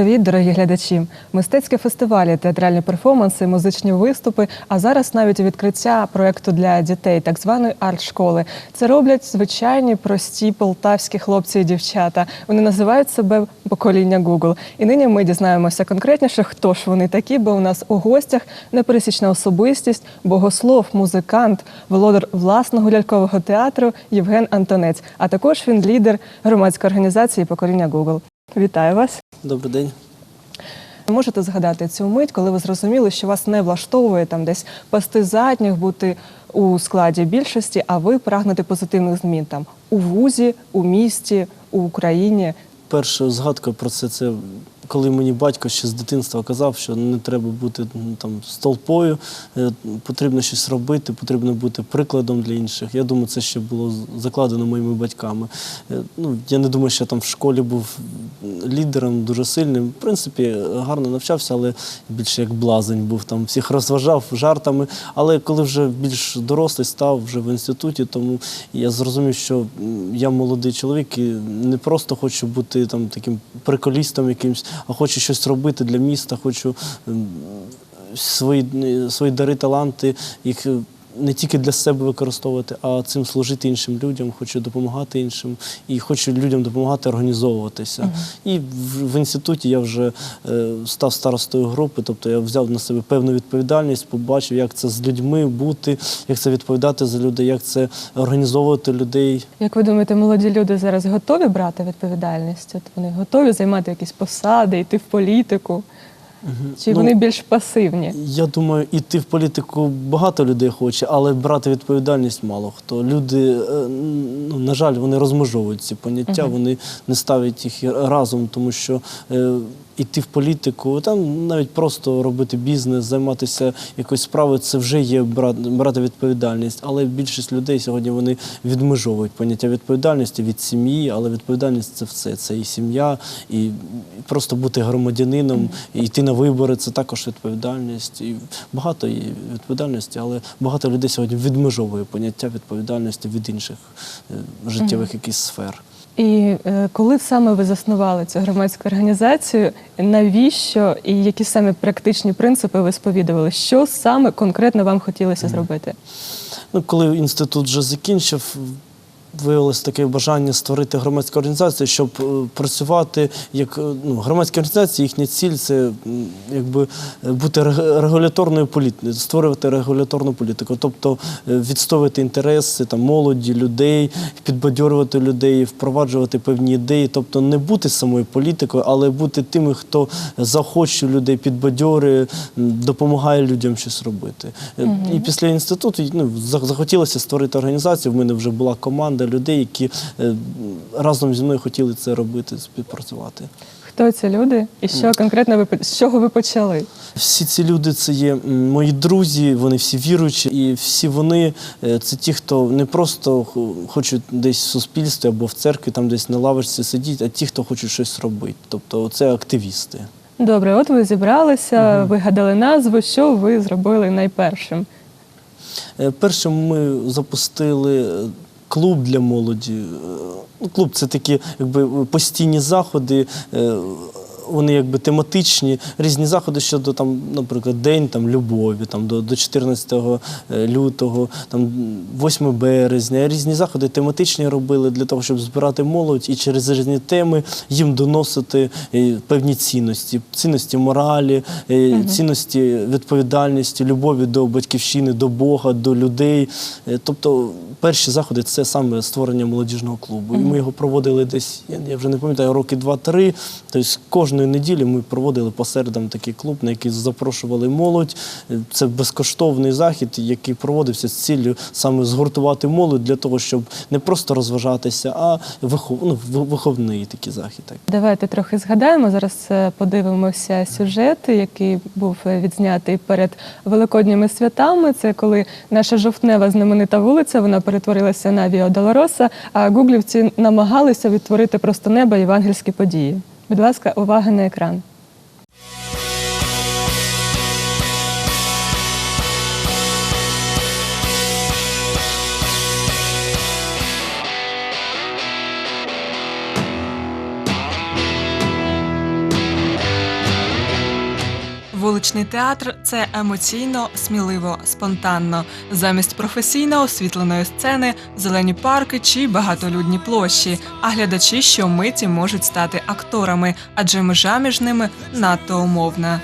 Привіт, дорогі глядачі! Мистецькі фестивалі, театральні перформанси, музичні виступи, а зараз навіть відкриття проєкту для дітей, так званої арт-школи. Це роблять звичайні прості полтавські хлопці і дівчата. Вони називають себе покоління Google. І нині ми дізнаємося конкретніше, хто ж вони такі, бо у нас у гостях непересічна особистість, богослов, музикант, володар власного лялькового театру Євген Антонець. А також він лідер громадської організації покоління Google. Вітаю вас! Добрий день. Можете згадати цю мить, коли ви зрозуміли, що вас не влаштовує там десь пасти задніх, бути у складі більшості, а ви прагнете позитивних змін там у вузі, у місті, у Україні. Перша згадка про це це коли мені батько ще з дитинства казав, що не треба бути ну, там столпою, е, потрібно щось робити, потрібно бути прикладом для інших. Я думаю, це ще було закладено моїми батьками. Е, Ну, я не думаю, що я там в школі був лідером дуже сильним. В принципі, гарно навчався, але більше як блазень був там, всіх розважав жартами. Але коли вже більш дорослий став вже в інституті, тому я зрозумів, що я молодий чоловік і не просто хочу бути там таким приколістом якимсь, а хочу щось робити для міста, хочу свої, е, свої дари, таланти, їх е, не тільки для себе використовувати, а цим служити іншим людям, хочу допомагати іншим і хочу людям допомагати організовуватися. І в, в інституті я вже е, став старостою групи, тобто я взяв на себе певну відповідальність, побачив, як це з людьми бути, як це відповідати за людей, як це організовувати людей. Як ви думаєте, молоді люди зараз готові брати відповідальність? От вони готові займати якісь посади, йти в політику? Чи Ну, вони більш пасивні? Я думаю, іти в політику багато людей хоче, але брати відповідальність мало хто. Люди, е, ну, на жаль, вони розмежовують ці поняття, вони не ставлять їх разом, тому що е, іти в політику, там навіть просто робити бізнес, займатися якоюсь справою, це вже є брати, відповідальність. Але більшість людей сьогодні вони відмежовують поняття відповідальності від сім'ї, але відповідальність це все. Це і сім'я, і просто бути громадянином, і йти на вибори це також відповідальність. І багато є відповідальності, але багато людей сьогодні відмежовує поняття відповідальності від інших е, життєвих якихось сфер. І е, коли саме ви заснували цю громадську організацію, навіщо і які саме практичні принципи ви сповідували? Що саме конкретно вам хотілося зробити? Ну, коли інститут вже закінчив, виявилось таке бажання створити громадську організацію, щоб е, працювати як е, ну, громадські організації, їхня ціль це якби е, бути рег- регуляторною політикою, створювати регуляторну політику, тобто відстоювати інтереси там, молоді, людей, підбадьорювати людей, впроваджувати певні ідеї, тобто не бути самою політикою, але бути тими, хто заохочує людей, підбадьорює, допомагає людям щось робити. Е, І після інституту ну, захотілося створити організацію. В мене вже була команда людей, які е, разом зі мною хотіли це робити, співпрацювати. Хто ці люди і що конкретно ви з чого ви почали? Всі ці люди це є мої друзі, вони всі віруючі, і всі вони е, це ті, хто не просто хочуть десь в суспільстві або в церкві, там десь на лавочці сидіти, а ті, хто хочуть щось робити. Тобто це активісти. Добре, от ви зібралися, вигадали назву. Що ви зробили найпершим? Е, Першим ми запустили клуб для молоді. Е, Ну, клуб це такі якби постійні заходи. Вони якби тематичні, різні заходи щодо там, наприклад, День там, любові, там, до, до 14 е, лютого, там, 8 березня. Різні заходи тематичні робили для того, щоб збирати молодь і через різні теми їм доносити е, певні цінності, цінності моралі, е, цінності відповідальності, любові до батьківщини, до Бога, до людей. Тобто перші заходи це саме створення молодіжного клубу. І ми його проводили десь, я, вже не пам'ятаю, роки два-три. Тобто кожної неділі ми проводили по середам такий клуб, на який запрошували молодь. Е, Це безкоштовний захід, який проводився з ціллю саме згуртувати молодь для того, щоб не просто розважатися, а вихов, ну, виховний такий захід. Давайте трохи згадаємо. Зараз е, подивимося сюжет, який був е, відзнятий перед великодніми святами. Це коли наша жовтнева знаменита вулиця вона перетворилася на Віо Долороса, а гуглівці намагалися відтворити просто неба євангельські події. Будь ласка, увага на екран. Вуличний театр це емоційно, сміливо, спонтанно. Замість професійно освітленої сцени, зелені парки чи багатолюдні площі. А глядачі щомиті можуть стати акторами, адже межа між ними надто умовна.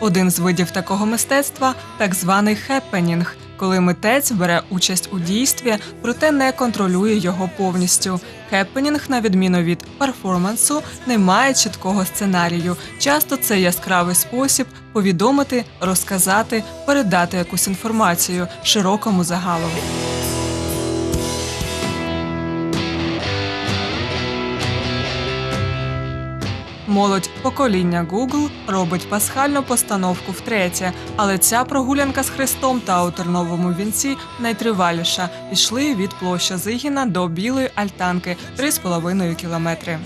Один з видів такого мистецтва так званий хеппенінг, коли митець бере участь у дійстві, проте не контролює його повністю. Хеппенінг, на відміну від перформансу, не має чіткого сценарію. Часто це яскравий спосіб повідомити, розказати, передати якусь інформацію широкому загалу. Молодь покоління Google робить пасхальну постановку втретє, але ця прогулянка з Христом та у терновому вінці найтриваліша. Пішли від площа Зигіна до білої альтанки 3,5 кілометри.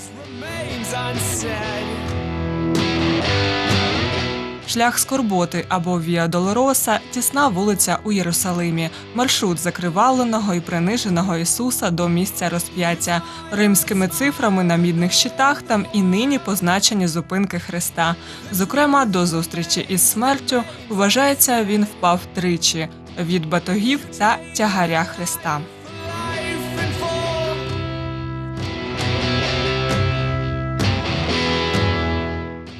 Шлях Скорботи або Віа Долороса тісна вулиця у Єрусалимі, маршрут закривавленого і приниженого Ісуса до місця розп'яття. Римськими цифрами на мідних щитах там і нині позначені зупинки Христа. Зокрема, до зустрічі із смертю вважається, він впав тричі від батогів та тягаря Христа.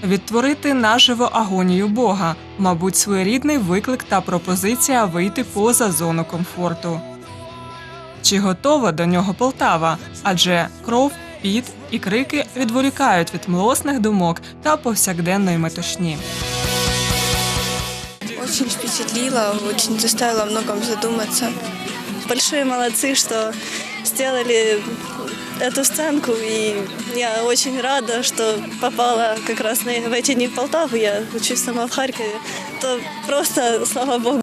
Відтворити наживо агонію Бога, мабуть, своєрідний виклик та пропозиція вийти поза зону комфорту. Чи готова до нього Полтава? Адже кров, піт і крики відволікають від млосних думок та повсякденної метушні. Очень впечатлило, очень заставило о многом задуматься. Большие молодцы, что сделали эту сценку, и я очень рада, что попала как раз на, в эти дни в Полтаву. Я учусь сама в Харькове. То просто, слава богу.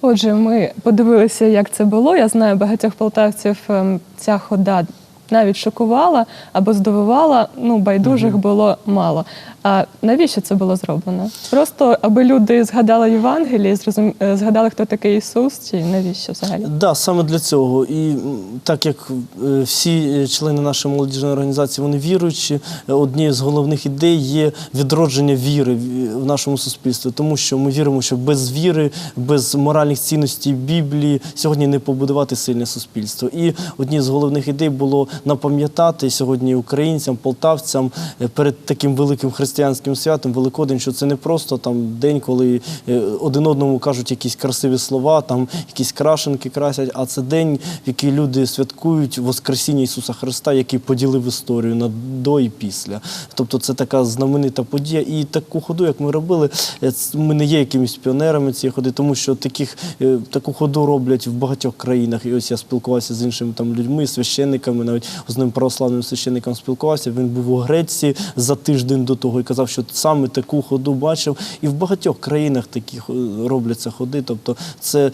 Отже, ми подивилися, як це було. Я знаю багатьох полтавців. ем, Ця хода навіть шокувала або здивувала. Ну, байдужих було мало. А навіщо це було зроблено? Просто аби люди згадали Євангеліє, зрозум... е, згадали, хто такий Ісус, чи навіщо взагалі? Да, саме для цього. І так як е, всі е, члени нашої молодіжної організації вони віруючі, однією з головних ідей є відродження віри в нашому суспільстві, тому що ми віримо, що без віри, без моральних цінностей Біблії сьогодні не побудувати сильне суспільство. І однією з головних ідей було напам'ятати сьогодні українцям, полтавцям е, перед таким великим християнським святом Великодень, що це не просто там день, коли е, один одному кажуть якісь красиві слова, там якісь крашенки красять, а це день, в який люди святкують Воскресіння Ісуса Христа, який поділив історію на до і після. Тобто це така знаменита подія. І таку ходу, як ми робили, е, ми не є якимись піонерами цієї ходи, тому що таких, таку ходу роблять в багатьох країнах. І ось я спілкувався з іншими там людьми, священниками, навіть з одним православним священником спілкувався. Він був у Греції за тиждень до того і казав, що саме таку ходу бачив. І в багатьох країнах такі е, робляться ходи. Тобто, це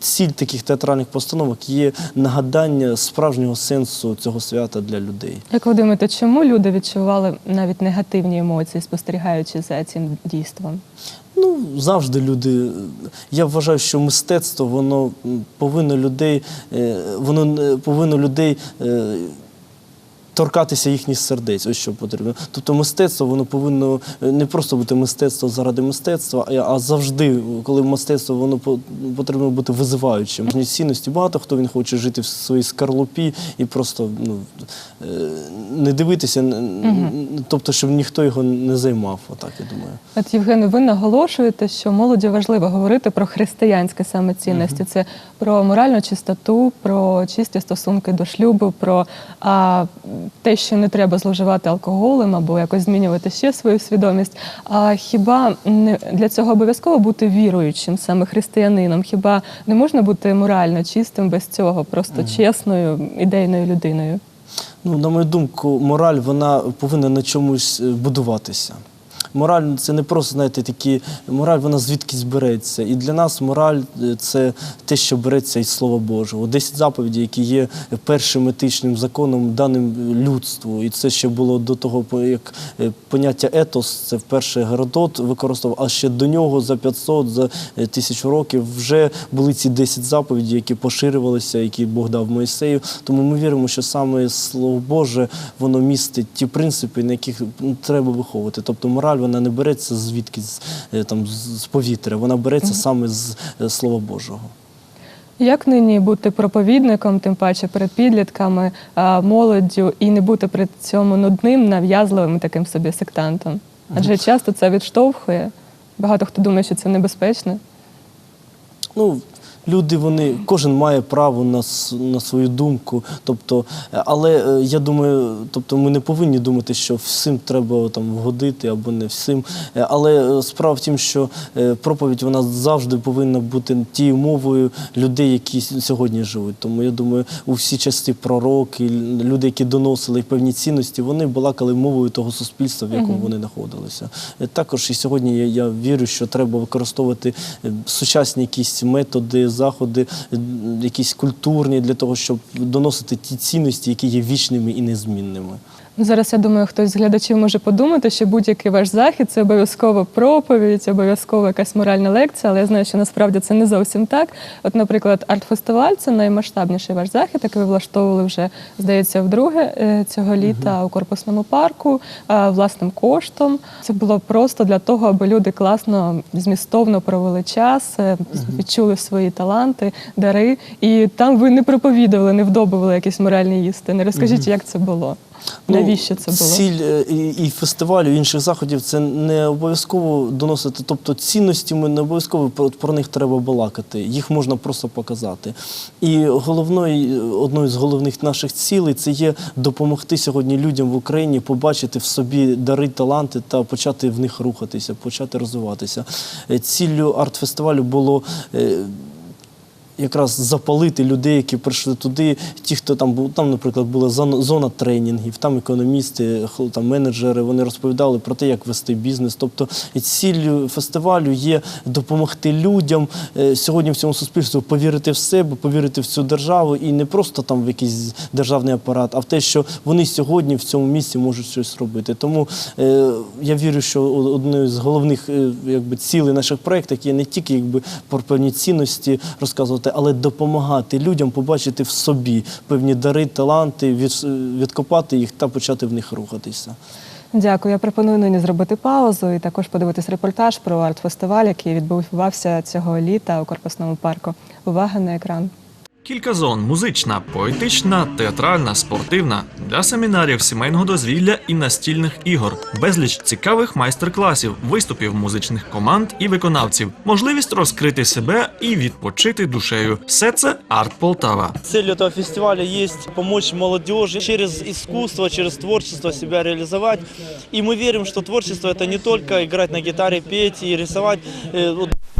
ціль таких театральних постановок є нагадання справжнього сенсу цього свята для людей. Як ви думаєте, чому люди відчували навіть негативні емоції, спостерігаючи за цим дійством? Ну, завжди люди. Я вважаю, що мистецтво воно повинно людей, е, воно е, повинно людей. Торкатися їхніх сердець, ось що потрібно. Тобто мистецтво воно повинно е, не просто бути мистецтво заради мистецтва, а- завжди, коли мистецтво воно по- потрібно бути визиваючим. Цінності багато хто він хоче жити в своїй скарлупі і просто ну, е, не дивитися, тобто, щоб ніхто його не займав. Отак я думаю. От Євгене, ви наголошуєте, що молоді важливо говорити про християнські саме цінності. Це про моральну чистоту, про чисті стосунки до шлюбу, про а, те, що не треба зловживати алкоголем або якось змінювати ще свою свідомість. А хіба не для цього обов'язково бути віруючим, саме християнином? Хіба не можна бути морально чистим без цього, просто чесною ідейною людиною? Ну, на мою думку, мораль вона повинна на чомусь е, будуватися. Мораль це не просто, знаєте, такі мораль, вона звідкись береться. І для нас мораль е, це те, що береться із Слова Божого. Десять заповідей, які є першим етичним законом, даним людству. І це ще було до того, як е, поняття етос, це вперше Геродот використовував, а ще до нього за 500, за е, тисячу років вже були ці 10 заповідей, які поширювалися, які Бог дав Моїсею. Тому ми віримо, що саме Слово Боже воно містить ті принципи, на яких ну, треба виховувати. Тобто мораль вона не береться звідки е, там, з повітря, вона береться саме з е, Слова Божого. Як нині бути проповідником, тим паче перед підлітками, молоддю, і не бути при цьому нудним, нав'язливим таким собі сектантом? Адже часто це відштовхує. Багато хто думає, що це небезпечно. Ну, люди, вони, кожен має право на, на свою думку. Тобто, е, але е, я думаю, тобто ми не повинні думати, що всім треба там вгодити або не всім. Е, Але справа в тім, що проповідь вона завжди повинна бути тією мовою людей, які сьогодні живуть. Тому я думаю, у всі часи пророки, люди, які доносили певні цінності, вони балакали мовою того суспільства, в якому вони знаходилися. Також і сьогодні я, я вірю, що треба використовувати сучасні якісь методи, заходи, якісь культурні для того, щоб доносити ті цінності, які є вічними і незмінними. Зараз я думаю, хтось з глядачів може подумати, що будь-який ваш захід це обов'язково проповідь, обов'язково якась моральна лекція, але я знаю, що насправді це не зовсім так. От, наприклад, арт-фестиваль це наймасштабніший ваш захід, який ви влаштовували вже, здається, вдруге е, цього літа у корпусному парку власним коштом. Це було просто для того, аби люди класно, змістовно провели час, е, відчули свої таланти, дари. І там ви не проповідували, не вдобували якісь моральні істини. Розкажіть, як це було? Навіщо це було? Ну, Ціль е, і, і фестивалю, і інших заходів це не обов'язково доносити. Тобто цінності ми не обов'язково про, про них треба балакати. Їх можна просто показати. І головною, одною з головних наших цілей це є допомогти сьогодні людям в Україні побачити в собі дари, таланти та почати в них рухатися, почати розвиватися. Е, Ціллю арт-фестивалю було. Якраз запалити людей, які прийшли туди. Ті, хто там був, там, наприклад, була зона, тренінгів, там економісти, там менеджери, вони розповідали про те, як вести бізнес. Тобто ціллю фестивалю є допомогти людям е, сьогодні в цьому суспільстві повірити в себе, повірити в цю державу і не просто там в якийсь державний апарат, а в те, що вони сьогодні в цьому місці можуть щось робити. Тому е, я вірю, що одною з головних е, якби, цілей наших проєктів є не тільки якби, про певні цінності розказувати, але допомагати людям побачити в собі певні дари, таланти, від, відкопати їх та почати в них рухатися. Дякую. Я пропоную нині зробити паузу і також подивитись репортаж про арт-фестиваль, який відбувався цього літа у корпусному парку. Увага на екран. Кілька зон музична, поетична, театральна, спортивна для семінарів, сімейного дозвілля і настільних ігор, безліч цікавих майстер-класів, виступів музичних команд і виконавців, можливість розкрити себе і відпочити душею. Все це арт Полтава. Цель этого фестиваля есть помочь молодежи через искусство, через творчество себя реализовать. И мы верим, что творчество это не только играть на гитаре, петь и рисовать.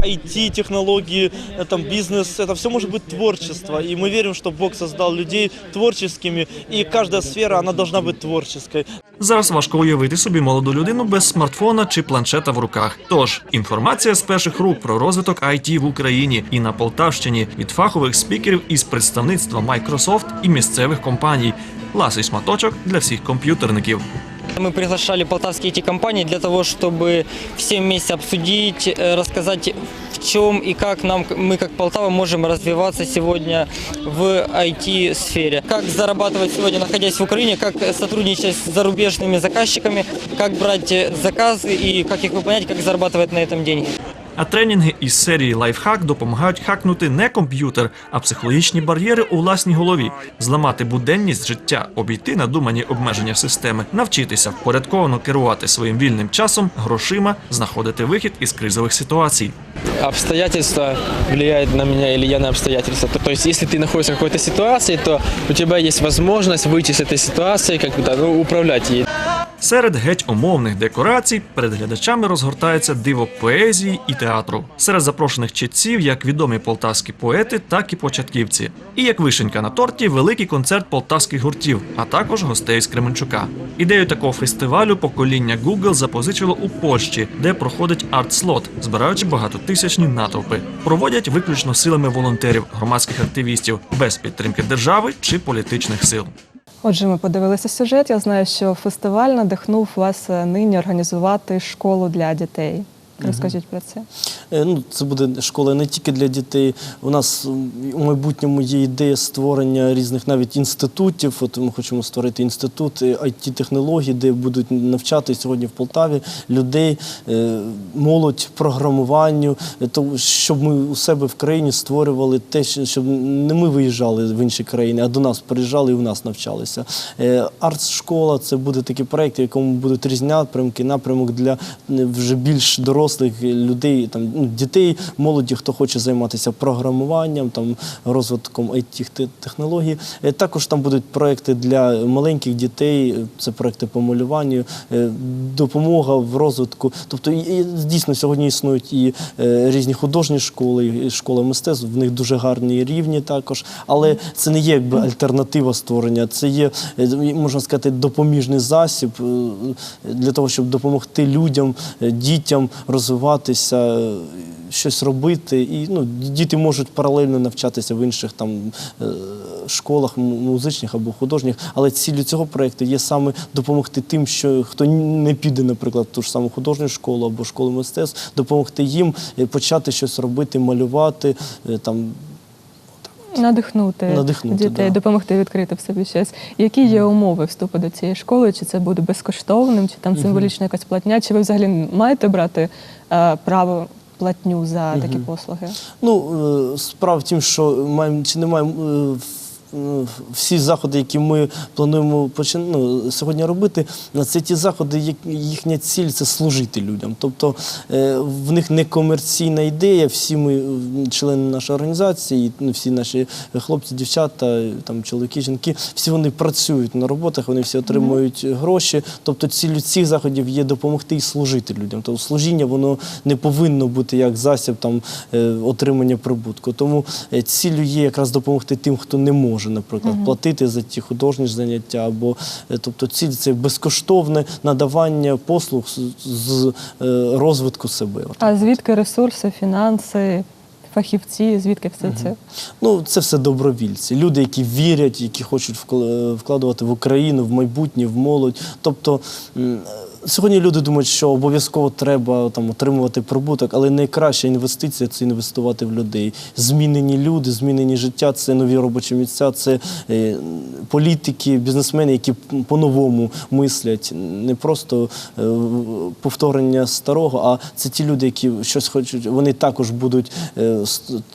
Э, вот IT-технологии, э, там, бизнес, это все может быть творчество. И мы верим, что Бог создал людей творческими, и каждая сфера, она должна быть творческой. Зараз важко уявити собі молоду людину без смартфона чи планшета в руках. Тож інформація з перших рук про розвиток IT в Україні і на Полтавщині від фахових спікерів із представництва Microsoft і місцевих компаній. Ласий шматочок для всіх комп'ютерників. Мы приглашали полтавские IT-компании для того, чтобы все вместе обсудить, э, рассказать, в чем и как нам, мы как Полтава можем развиваться сегодня в IT-сфере. Как зарабатывать сегодня, находясь в Украине, как сотрудничать с зарубежными заказчиками, как брать э, заказы и как их выполнять, как зарабатывать на этом деньги. А тренінги із серії Лайфхак допомагають хакнути не комп'ютер, а психологічні бар'єри у власній голові, зламати буденність життя, обійти надумані обмеження системи, навчитися впорядковано керувати своїм вільним часом, грошима, знаходити вихід із кризових ситуацій. обстоятельства влияют на меня или я на обстоятельства. То, то есть, если ты находишься в какой-то ситуации, то у тебя есть возможность выйти с этой ситуации, как бы, да, ну, управлять ей. Серед геть умовних декорацій перед глядачами розгортається диво поезії і театру. Серед запрошених читців як відомі полтавські поети, так і початківці. І як вишенька на торті, великий концерт полтавських гуртів, а також гостей з Кременчука. Ідею такого фестивалю покоління Google запозичило у Польщі, де проходить арт-слот, збираючи багатотисячні натовпи. Проводять виключно силами волонтерів, громадських активістів, без підтримки держави чи політичних сил. Отже, ми подивилися сюжет. Я знаю, що фестиваль надихнув вас е, нині організувати школу для дітей. Розкажіть про це. Е, Ну, це буде школа не тільки для дітей. У нас у майбутньому є ідея створення різних навіть інститутів. От ми хочемо створити інститут it технологій де будуть навчати сьогодні в Полтаві людей, е, молодь програмуванню, е, щоб ми у себе в країні створювали те, щоб не ми виїжджали в інші країни, а до нас приїжджали і у нас навчалися. Е, Арт-школа це буде такий проєкт, в якому будуть різні напрямки, напрямок для е, вже більш дорослих людей, там ну, дітей, молоді, хто хоче займатися програмуванням, там розвитком it технологій. Е, Також там будуть проекти для маленьких дітей, е, це проекти по малюванню, е, допомога в розвитку. Тобто, і- дійсно сьогодні існують і різні художні школи, і школи мистецтв. В них дуже гарні рівні також. Але це не є якби альтернатива створення. Це є можна сказати допоміжний засіб для того, щоб допомогти людям, дітям розвиватися. Щось робити, і ну діти можуть паралельно навчатися в інших там е, школах музичних або художніх, але ціллю цього проекту є саме допомогти тим, що хто не піде, наприклад, в ту ж саму художню школу або школу мистецтв, допомогти їм е, почати щось робити, малювати е, там Надихнути, Надихнути, дітей, да. допомогти відкрити в собі щось. Які є умови вступу до цієї школи? Чи це буде безкоштовним, чи там символічна якась платня? Чи ви взагалі маєте брати е, право платню за такі послуги? Ну, е, справа в тім, що маємо чи не маємо. Е, Всі заходи, які ми плануємо почин... ну, сьогодні робити, це ті заходи, їхня ціль це служити людям. Тобто е, в них не комерційна ідея. Всі ми, члени нашої організації, ну, всі наші хлопці, дівчата, там чоловіки, жінки, всі вони працюють на роботах, вони всі отримують гроші. Тобто ціль цих заходів є допомогти і служити людям. Тобто служіння воно не повинно бути як засіб там е, отримання прибутку. Тому е, є якраз допомогти тим, хто не може, наприклад, платити за ті художні заняття. Або е, тобто ціль це безкоштовне надавання послуг з, з е, розвитку себе. А звідки ресурси, фінанси, фахівці? Звідки все це? Ну, це все добровільці. Люди, які вірять, які хочуть вкла- вкладувати в Україну, в майбутнє, в молодь. Тобто сьогодні люди думають, що обов'язково треба там отримувати прибуток, але найкраща інвестиція це інвестувати в людей. Змінені люди, змінені життя, це нові робочі місця, це е, політики, бізнесмени, які по-новому мислять. Не просто е, повторення старого, а це ті люди, які щось хочуть. Вони також будуть е,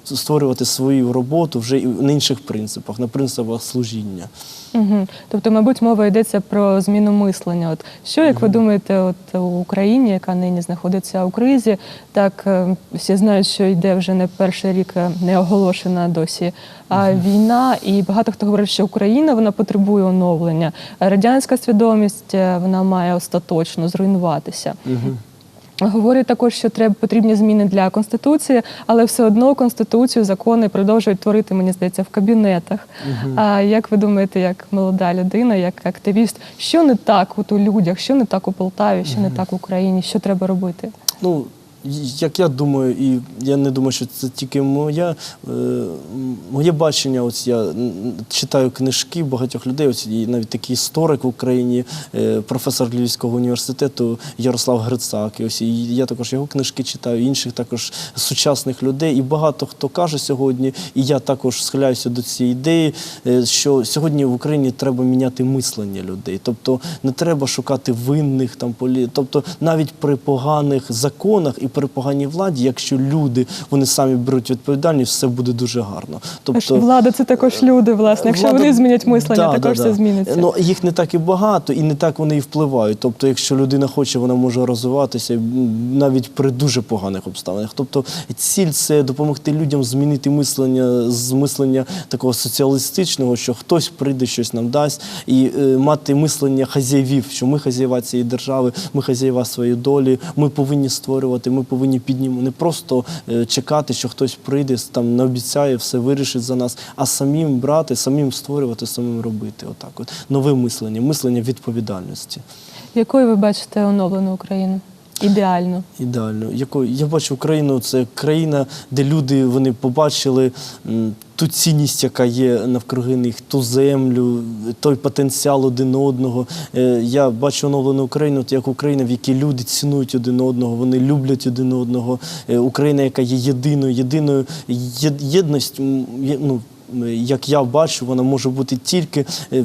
створювати свою роботу вже на інших принципах, на принципах служіння. Угу. Тобто, мабуть, мова йдеться про зміну мислення. От що, як ви думаєте, от у Україні, яка нині знаходиться у кризі, так е, всі знають, що йде вже не перший рік е, не оголошена досі а війна, і багато хто говорить, що Україна вона потребує оновлення. Радянська свідомість е, вона має остаточно зруйнуватися. Говорять також, що треба потрібні зміни для конституції, але все одно конституцію, закони продовжують творити, мені здається, в кабінетах. А як ви думаєте, як молода людина, як активіст, що не так от у людях, що не так у Полтаві, що не так в Україні, що треба робити? Ну, як я думаю, і я не думаю, що це тільки моя, е, моє бачення. Ось я читаю книжки багатьох людей. Ось і навіть такий історик в Україні, е, професор Львівського університету Ярослав Грицак. І ось і я також його книжки читаю, інших також сучасних людей. І багато хто каже сьогодні, і я також схиляюся до цієї ідеї, е, що сьогодні в Україні треба міняти мислення людей. Тобто не треба шукати винних там. Тобто навіть при поганих законах і при поганій владі, якщо люди вони самі беруть відповідальність, все буде дуже гарно. Аж влада це також люди, власне. Якщо Влада- вони змінять мислення, Да, також да, все зміниться. Ну їх не так і багато, і не так вони і впливають. Тобто, якщо людина хоче, вона може розвиватися навіть при дуже поганих обставинах. Тобто, ціль це допомогти людям змінити мислення з мислення такого соціалістичного, що хтось прийде, щось нам дасть, і е, мати мислення хазяївів, що ми хазяєва цієї держави, ми хазяєва своєї долі, ми повинні створювати, ми повинні піднімати, не просто е, чекати, що хтось прийде, там наобіцяє, все вирішить за нас, а самим брати, самим створювати, самим робити. Отак, от нове мислення, мислення відповідальності. Якою ви бачите оновлену Україну? Ідеально. Ідеально. Я бачу Україну, це країна, де люди вони побачили ту цінність, яка є навкруги них, ту землю, той потенціал один одного. Е, Я бачу оновлену Україну, як Україна, в якій люди цінують один одного, вони люблять один одного. Е, Україна, яка є єдиною, єдиною єдність. Ну, як я бачу, вона може бути тільки е,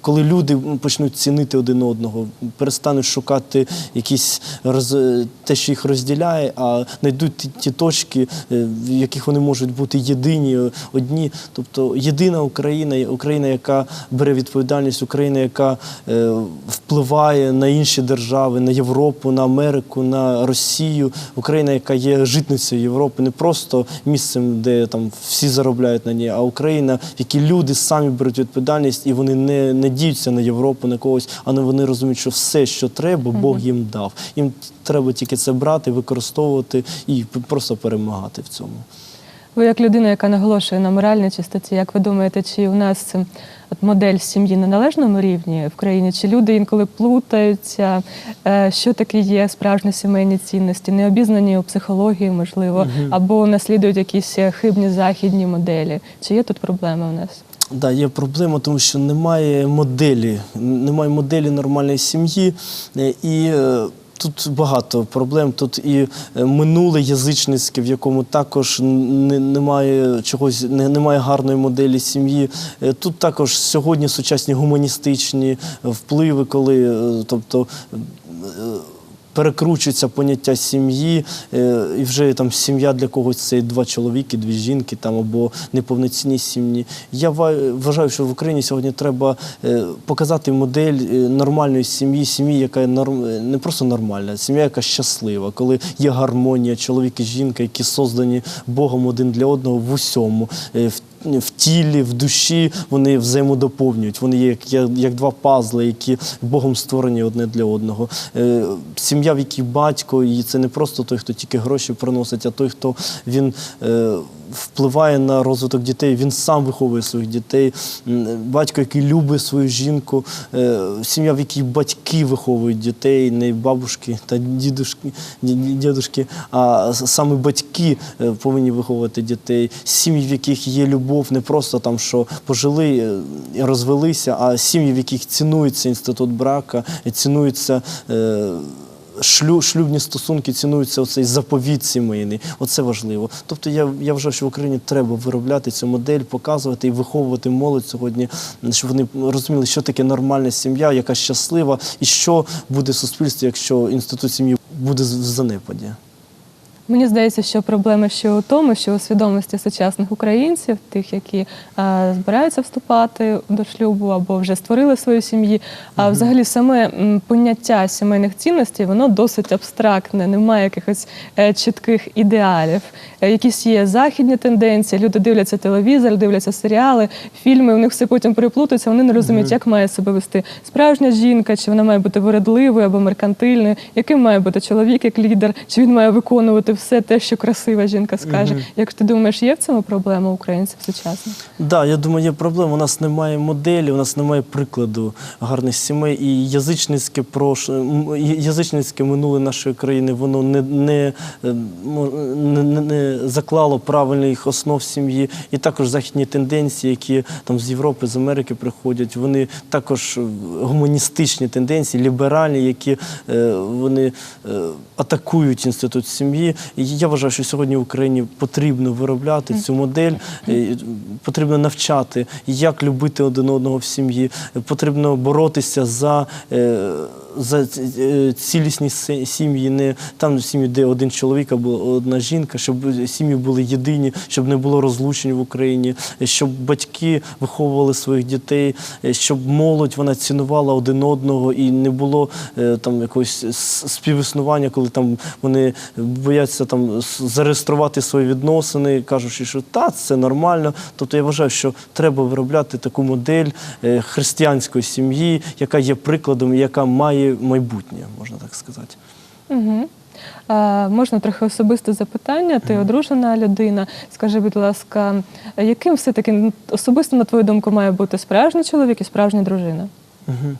коли люди почнуть цінити один одного, перестануть шукати якісь роз... е, те, що їх розділяє, а знайдуть ті, точки, е, в яких вони можуть бути єдині, одні. Тобто єдина Україна, Україна, яка бере відповідальність, Україна, яка впливає на інші держави, на Європу, на Америку, на Росію, Україна, яка є житницею Європи, не просто місцем, де там всі заробляють на ній, а Україна, в якій люди самі беруть відповідальність і вони не надіються на Європу, на когось, а не вони розуміють, що все, що треба, Бог їм дав. Їм треба тільки це брати, використовувати і просто перемагати в цьому. Ви як людина, яка наголошує на моральній чистоті, як ви думаєте, чи у нас от модель сім'ї на належному рівні в країні? Чи люди інколи плутаються? Е, Що таке є справжні сімейні цінності? Не обізнані у психології, можливо, або наслідують якісь е, хибні західні моделі? Чи є тут проблеми у нас? Да, є проблема, тому що немає моделі, немає моделі нормальної сім'ї. Е, І тут багато проблем. Тут і е, минуле язичницьке, в якому також немає чогось, немає гарної моделі сім'ї. Е, Тут також сьогодні сучасні гуманістичні впливи, коли е, тобто. Перекручується поняття сім'ї, е, і вже там сім'я для когось це два чоловіки, дві жінки там або неповноцінні сім'ї. Я ва- вважаю, що в Україні сьогодні треба е, показати модель е, нормальної сім'ї, сім'ї, яка норм... не просто нормальна, сім'я, яка щаслива, коли є гармонія, чоловік і жінка, які создані Богом один для одного в усьому. В в тілі, в душі вони взаємодоповнюють. Вони є як, як, два пазли, які Богом створені одне для одного. Е, сім'я, в якій батько, і це не просто той, хто тільки гроші приносить, а той, хто він е, впливає на розвиток дітей, він сам виховує своїх дітей. Батько, який любить свою жінку, е, сім'я, в якій батьки виховують дітей, не бабушки та дідушки, ді- ді- дідушки, а саме батьки е, повинні виховувати дітей. Сім'ї, в яких є любов, не просто там, що пожили е, і розвелися, а сім'ї, в яких цінується інститут брака, цінується. Шлю, шлюбні стосунки цінуються оцей заповіт сімейний. Оце важливо. Тобто я, я вважаю, що в Україні треба виробляти цю модель, показувати і виховувати молодь сьогодні, щоб вони розуміли, що таке нормальна сім'я, яка щаслива, і що буде в суспільстві, якщо інститут сім'ї буде в занепаді. Мені здається, що проблема ще у тому, що у свідомості сучасних українців, тих, які а, збираються вступати до шлюбу або вже створили свою сім'ю, а взагалі саме поняття сімейних цінностей воно досить абстрактне, немає якихось е, чітких ідеалів. Е, якісь є західні тенденції, люди дивляться телевізор, дивляться серіали, фільми, у них все потім переплутується, вони не розуміють, як має себе вести справжня жінка, чи вона має бути виродливою або меркантильною, яким має бути чоловік як лідер, чи він має виконувати все те, що красива жінка скаже. Як ти думаєш, є в цьому проблема українців сучасних? Да, я думаю, є проблема. У нас немає моделі, у нас немає прикладу гарних сімей. І язичницьке прош... язичницьке минуле нашої країни, воно не, не, е, не, не, не заклало правильних основ сім'ї. І також західні тенденції, які там з Європи, з Америки приходять, вони також гуманістичні тенденції, ліберальні, які е, вони е, атакують інститут сім'ї. Я вважаю, що сьогодні в Україні потрібно виробляти цю модель, е, потрібно навчати, як любити один одного в сім'ї, потрібно боротися за. За е, цілісні се- сім'ї, не там сім'ї, де один чоловік або одна жінка, щоб сім'ї були єдині, щоб не було розлучень в Україні, щоб батьки виховували своїх дітей, е, щоб молодь вона цінувала один одного і не було е, там якогось співіснування, коли там вони бояться там зареєструвати свої відносини, кажучи, що та це нормально. Тобто я вважаю, що треба виробляти таку модель християнської сім'ї, яка є прикладом, яка має майбутнє, можна так сказати. Угу. А, можна трохи особисте запитання. Ти одружена людина. Скажи, будь ласка, яким все-таки особисто, на твою думку, має бути справжній чоловік і справжня дружина? Угу.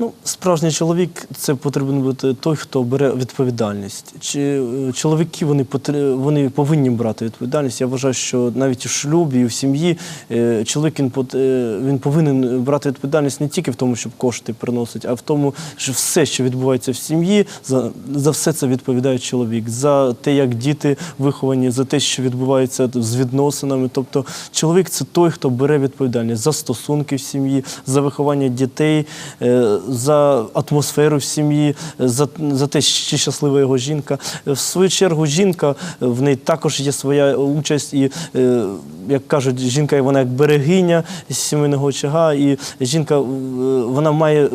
Ну, справжній чоловік це потрібен бути той, хто бере відповідальність. Чи е, чоловіки вони вони повинні брати відповідальність. Я вважаю, що навіть у шлюбі, і в сім'ї е, чоловік він, е, він повинен брати відповідальність не тільки в тому, щоб кошти приносить, а в тому, що все, що відбувається в сім'ї, за, за все це відповідає чоловік. За те, як діти виховані, за те, що відбувається з відносинами. Тобто, чоловік це той, хто бере відповідальність за стосунки в сім'ї, за виховання дітей, за атмосферу в сім'ї, е, за, за те, чи щаслива його жінка. Е, В свою чергу, жінка е, в неї також є своя участь, і е, як кажуть, жінка вона як берегиня сімейного очага, і жінка е, вона має.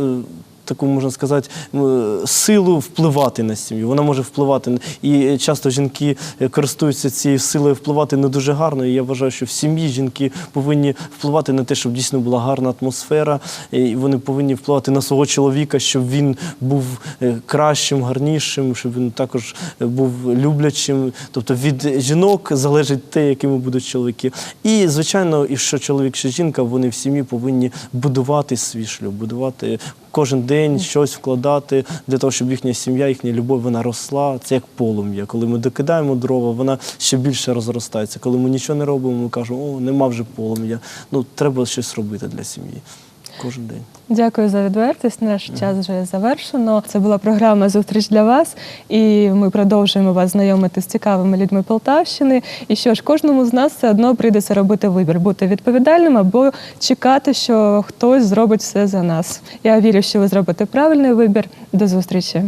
Таку можна сказати силу впливати на сім'ю. Вона може впливати і часто жінки е, користуються цією силою впливати не дуже гарно. І я вважаю, що в сім'ї жінки повинні впливати на те, щоб дійсно була гарна атмосфера. І вони повинні впливати на свого чоловіка, щоб він був е, кращим, гарнішим, щоб він також е, був люблячим. Тобто від жінок залежить те, якими будуть чоловіки. І звичайно, і що чоловік, що жінка, вони в сім'ї повинні будувати свій шлюб, будувати кожен день щось вкладати для того, щоб їхня сім'я, їхня любов вона росла. Це як полум'я. Коли ми докидаємо дрова, вона ще більше розростається. Коли ми нічого не робимо, ми кажемо, о, нема вже полум'я. Ну треба щось робити для сім'ї. Кожен день. Дякую за відвертість. Наш час вже завершено. Це була програма Зустріч для вас, і ми продовжуємо вас знайомити з цікавими людьми Полтавщини. І що ж, кожному з нас все одно прийдеться робити вибір, бути відповідальним або чекати, що хтось зробить все за нас. Я вірю, що ви зробите правильний вибір. До зустрічі.